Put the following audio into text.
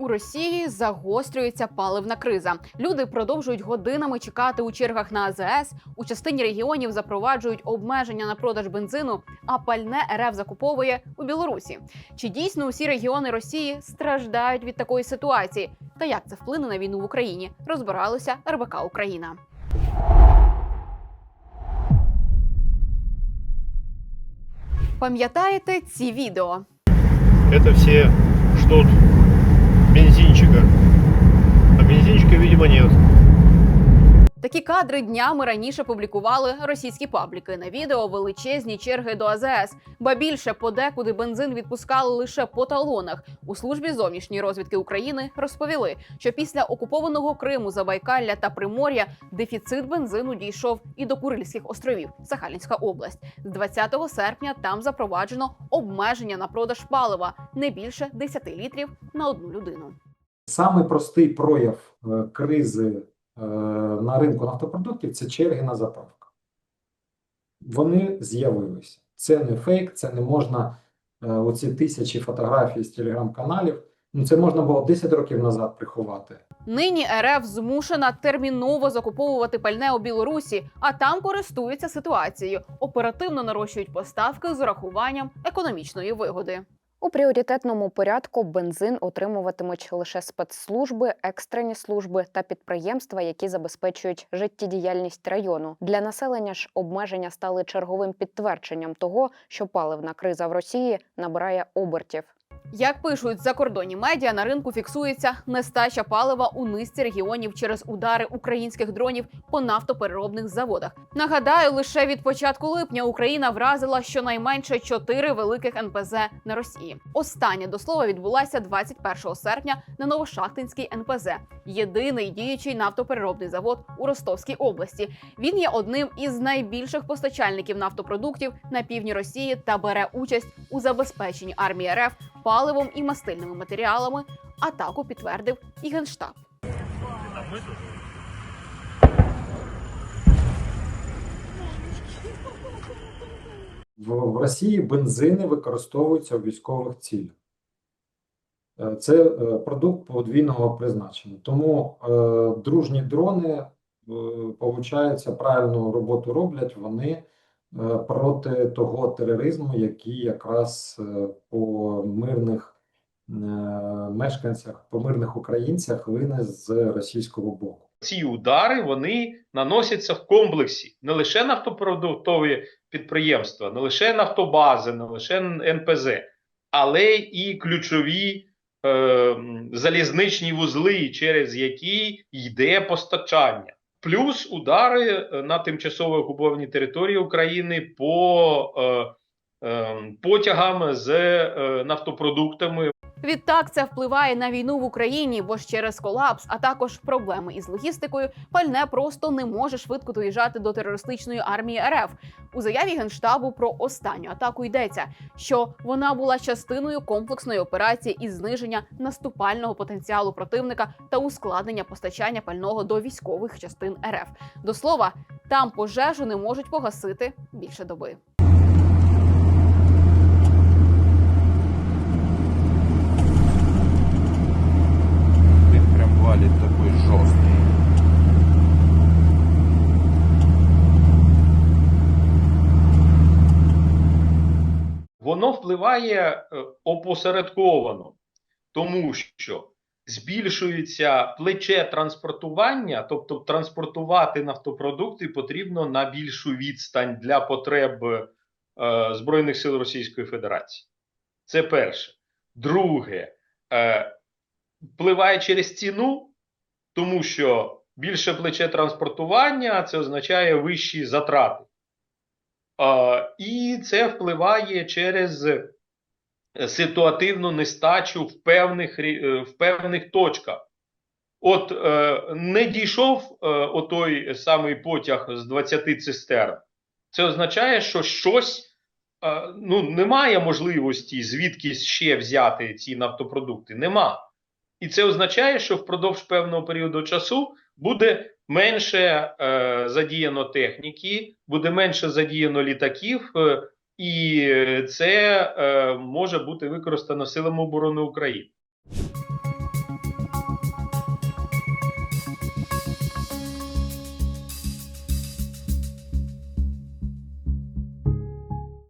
У Росії загострюється паливна криза. Люди продовжують годинами чекати у чергах на АЗС. У частині регіонів запроваджують обмеження на продаж бензину, а пальне РФ закуповує у Білорусі. Чи дійсно усі регіони Росії страждають від такої ситуації? Та як це вплине на війну в Україні? Розбиралося РБК Україна. Пам'ятаєте ці відео? Это все ждут бензинчика. А бензинчика, видимо, нет. Такі кадри днями раніше публікували російські пабліки. На відео величезні черги до АЗС, ба більше подекуди бензин відпускали лише по талонах. У службі зовнішньої розвідки України розповіли, що після окупованого Криму, Забайкалля та Примор'я дефіцит бензину дійшов і до Курильських островів, Сахалінська область. З 20 серпня там запроваджено обмеження на продаж палива не більше 10 літрів на одну людину. Самий простий прояв е, кризи на ринку нафтопродуктів це черги на заправках. Вони з'явилися. Це не фейк, це не можна е, оці тисячі фотографій з телеграм-каналів. Ну, це можна було 10 років назад приховати. Нині РФ змушена терміново закуповувати пальне у Білорусі, а там користуються ситуацією. Оперативно нарощують поставки з урахуванням економічної вигоди. У пріоритетному порядку бензин отримуватимуть лише спецслужби, екстрені служби та підприємства, які забезпечують життєдіяльність району. Для населення ж обмеження стали черговим підтвердженням того, що паливна криза в Росії набирає обертів. Як пишуть закордонні медіа, на ринку фіксується нестача палива у низці регіонів через удари українських дронів по нафтопереробних заводах. Нагадаю, лише від початку липня Україна вразила щонайменше чотири великих НПЗ на Росії. Остання до слова відбулася 21 серпня на Новошахтинській НПЗ, єдиний діючий нафтопереробний завод у Ростовській області. Він є одним із найбільших постачальників нафтопродуктів на півдні Росії та бере участь у забезпеченні армії РФ паливом і мастильними матеріалами. Атаку підтвердив і генштаб. В, Росії бензини використовуються у військових цілях. Е, Це е, продукт подвійного призначення. Тому е, дружні дрони, е, правильну роботу роблять вони проти того тероризму, який якраз е, по мирних е, мешканцях, по мирних українцях лине з російського боку. ці удари вони наносяться в комплексі не лише нафтопродуктові підприємства, не лише нафтобази, не лише НПЗ, але і ключові е, залізничні вузли, через які йде постачання. Плюс удари е, на тимчасово окуповані території України по е, е, потягам з е, нафтопродуктами, Відтак це впливає на війну в Україні, бо ж через колапс, а також проблеми із логістикою, пальне просто не може швидко доїжджати до терористичної армії РФ. У заяві генштабу про останню атаку йдеться, що вона була частиною комплексної операції із зниження наступального потенціалу противника та ускладнення постачання пального до військових частин РФ. До слова, там пожежу не можуть погасити більше доби. Впливає е, опосередковано, тому що збільшується плече транспортування, тобто транспортувати нафтопродукти потрібно на більшу відстань для потреб е, Збройних сил Російської Федерації. Це перше. Друге, е, впливає через ціну, тому що більше плече транспортування це означає вищі затрати. І це впливає через е, ситуативну нестачу в певних, е, в певних точках. От е, не дійшов отой самий потяг з 20 цистерн. Це означає, що щось ну, немає можливості звідки ще взяти ці нафтопродукти. Нема. І це означає, що впродовж певного періоду часу буде менше е, задіяно техніки, буде менше задіяно літаків, е, і це е, може бути використано силами оборони України.